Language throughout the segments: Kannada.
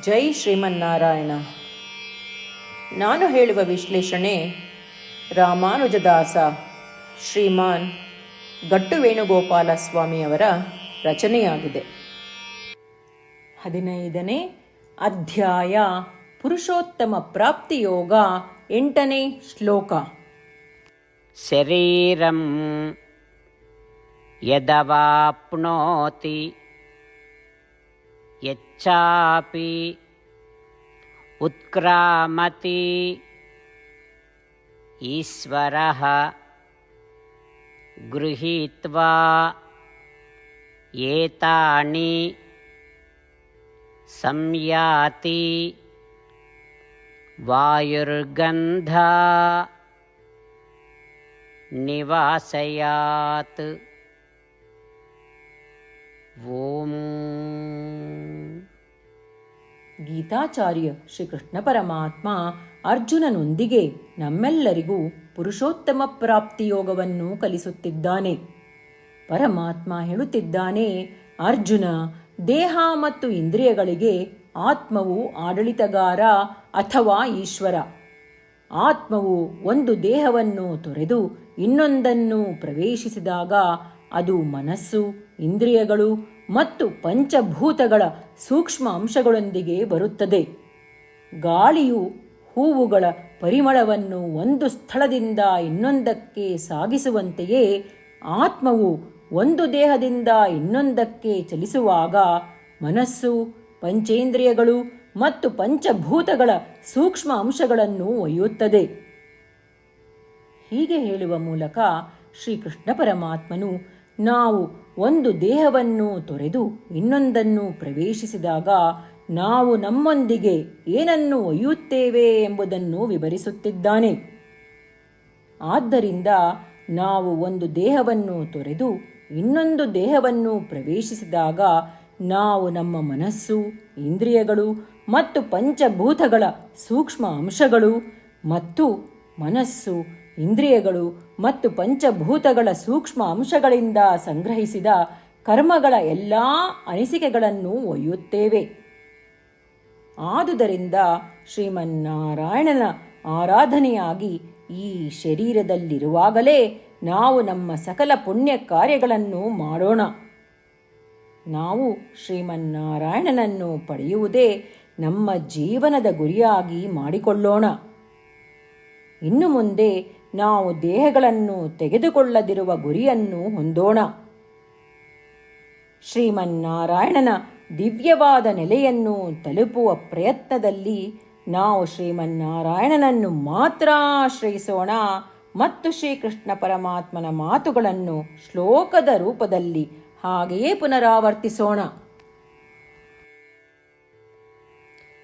ಜೈ ಶ್ರೀಮನ್ನಾರಾಯಣ. ನಾನು ಹೇಳುವ ವಿಶ್ಲೇಷಣೆ ರಾಮಾನುಜದಾಸ ಶ್ರೀಮಾನ್ ಗಟ್ಟು ವೇಣುಗೋಪಾಲ ಸ್ವಾಮಿಯವರ ರಚನೆಯಾಗಿದೆ. ಹದಿನೈದನೇ ಅಧ್ಯಾಯ ಪುರುಷೋತ್ತಮ ಪ್ರಾಪ್ತಿಯೋಗ ಎಂಟನೇ ಶ್ಲೋಕ. ಶರೀರಂ ಯದವಾಪ್ನೋತಿ यच्चापि उत्क्रामति ईश्वरः गृहीत्वा एतानि संयाति वायुर्गन्धा निवासयात्। ॐ ಗೀತಾಚಾರ್ಯ ಶ್ರೀಕೃಷ್ಣ ಪರಮಾತ್ಮ ಅರ್ಜುನನೊಂದಿಗೆ ನಮ್ಮೆಲ್ಲರಿಗೂ ಪುರುಷೋತ್ತಮ ಪ್ರಾಪ್ತಿಯೋಗವನ್ನು ಕಲಿಸುತ್ತಿದ್ದಾನೆ. ಪರಮಾತ್ಮ ಹೇಳುತ್ತಿದ್ದಾನೆ, ಅರ್ಜುನ, ದೇಹ ಮತ್ತು ಇಂದ್ರಿಯಗಳಿಗೆ ಆತ್ಮವು ಆಡಳಿತಗಾರ ಅಥವಾ ಈಶ್ವರ. ಆತ್ಮವು ಒಂದು ದೇಹವನ್ನು ತೊರೆದು ಇನ್ನೊಂದನ್ನು ಪ್ರವೇಶಿಸಿದಾಗ ಅದು ಮನಸ್ಸು, ಇಂದ್ರಿಯಗಳು ಮತ್ತು ಪಂಚಭೂತಗಳ ಸೂಕ್ಷ್ಮ ಅಂಶಗಳೊಂದಿಗೆ ಬರುತ್ತದೆ. ಗಾಳಿಯು ಹೂವುಗಳ ಪರಿಮಳವನ್ನು ಒಂದು ಸ್ಥಳದಿಂದ ಇನ್ನೊಂದಕ್ಕೆ ಸಾಗಿಸುವಂತೆಯೇ ಆತ್ಮವು ಒಂದು ದೇಹದಿಂದ ಇನ್ನೊಂದಕ್ಕೆ ಚಲಿಸುವಾಗ ಮನಸ್ಸು, ಪಂಚೇಂದ್ರಿಯಗಳು ಮತ್ತು ಪಂಚಭೂತಗಳ ಸೂಕ್ಷ್ಮ ಅಂಶಗಳನ್ನು ಒಯ್ಯುತ್ತದೆ. ಹೀಗೆ ಹೇಳುವ ಮೂಲಕ ಶ್ರೀಕೃಷ್ಣ ಪರಮಾತ್ಮನು ನಾವು ಒಂದು ದೇಹವನ್ನು ತೊರೆದು ಇನ್ನೊಂದನ್ನು ಪ್ರವೇಶಿಸಿದಾಗ ನಾವು ನಮ್ಮೊಂದಿಗೆ ಏನನ್ನು ಒಯ್ಯುತ್ತೇವೆ ಎಂಬುದನ್ನು ವಿವರಿಸುತ್ತಿದ್ದಾನೆ. ಆದ್ದರಿಂದ ನಾವು ಒಂದು ದೇಹವನ್ನು ತೊರೆದು ಇನ್ನೊಂದು ದೇಹವನ್ನು ಪ್ರವೇಶಿಸಿದಾಗ ನಾವು ನಮ್ಮ ಮನಸ್ಸು, ಇಂದ್ರಿಯಗಳು ಮತ್ತು ಪಂಚಭೂತಗಳ ಸೂಕ್ಷ್ಮ ಅಂಶಗಳು ಮತ್ತು ಮನಸ್ಸು ಇಂದ್ರಿಯಗಳು ಮತ್ತು ಪಂಚಭೂತಗಳ ಸೂಕ್ಷ್ಮ ಅಂಶಗಳಿಂದ ಸಂಗ್ರಹಿಸಿದ ಕರ್ಮಗಳ ಎಲ್ಲ ಅನಿಸಿಕೆಗಳನ್ನು ಒಯ್ಯುತ್ತೇವೆ. ಆದುದರಿಂದ ಶ್ರೀಮನ್ನಾರಾಯಣನ ಆರಾಧನೆಯಾಗಿ ಈ ಶರೀರದಲ್ಲಿರುವಾಗಲೇ ನಾವು ನಮ್ಮ ಸಕಲ ಪುಣ್ಯ ಕಾರ್ಯಗಳನ್ನು ಮಾಡೋಣ. ನಾವು ಶ್ರೀಮನ್ನಾರಾಯಣನನ್ನು ಪಡೆಯುವುದೇ ನಮ್ಮ ಜೀವನದ ಗುರಿಯಾಗಿ ಮಾಡಿಕೊಳ್ಳೋಣ. ಇನ್ನು ಮುಂದೆ ನಾವು ದೇಹಗಳನ್ನು ತೆಗೆದುಕೊಳ್ಳದಿರುವ ಗುರಿಯನ್ನು ಹೊಂದೋಣ. ಶ್ರೀಮನ್ನಾರಾಯಣನ ದಿವ್ಯವಾದ ನೆಲೆಯನ್ನು ತಲುಪುವ ಪ್ರಯತ್ನದಲ್ಲಿ ನಾವು ಶ್ರೀಮನ್ನಾರಾಯಣನನ್ನು ಮಾತ್ರ ಆಶ್ರಯಿಸೋಣ ಮತ್ತು ಶ್ರೀಕೃಷ್ಣ ಪರಮಾತ್ಮನ ಮಾತುಗಳನ್ನು ಶ್ಲೋಕದ ರೂಪದಲ್ಲಿ ಹಾಗೆಯೇ ಪುನರಾವರ್ತಿಸೋಣ.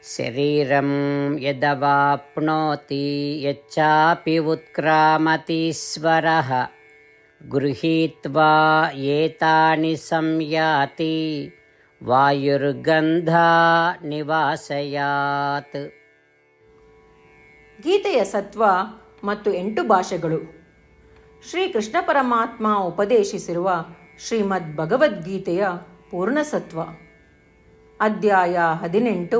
शरीरं यदवाप्नोति यच्चापि उत्क्रामतीश्वरः गृहीत्वा एतानि संयाति वायुर्गन्धा निवासयात् ಗೀತೆಯ ಸತ್ವ ಮತ್ತು ಎಂಟು ಭಾಷೆಗಳು ಶ್ರೀಕೃಷ್ಣ ಪರಮಾತ್ಮ ಉಪದೇಶಿಸಿರುವ ಶ್ರೀಮದ್ ಭಗವದ್ಗೀತೆಯ ಪೂರ್ಣಸತ್ವ ಅಧ್ಯಾಯ ಹದಿನೆಂಟು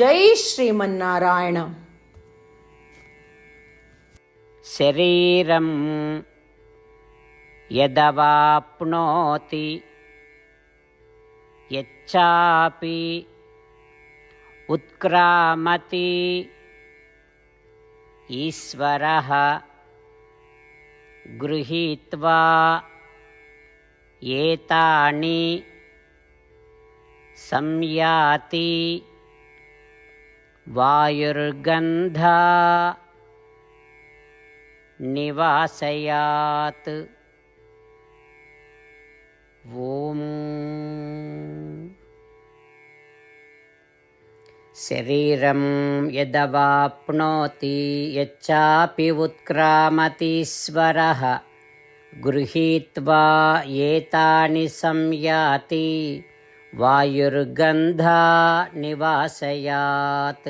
जै श्रीमन्नारायण। शरीरं यदवाप्नोति यच्चापि उत्क्रामति ईश्वरः गृहीत्वा एतानि संयाति। वायुर्गन्धा निवासयात्। ॐ शरीरं यदवाप्नोति यच्चापि उत्क्रामतीश्वरः। गृहीत्वा एतानि संयाति वायुर्गन्धा निवासयात्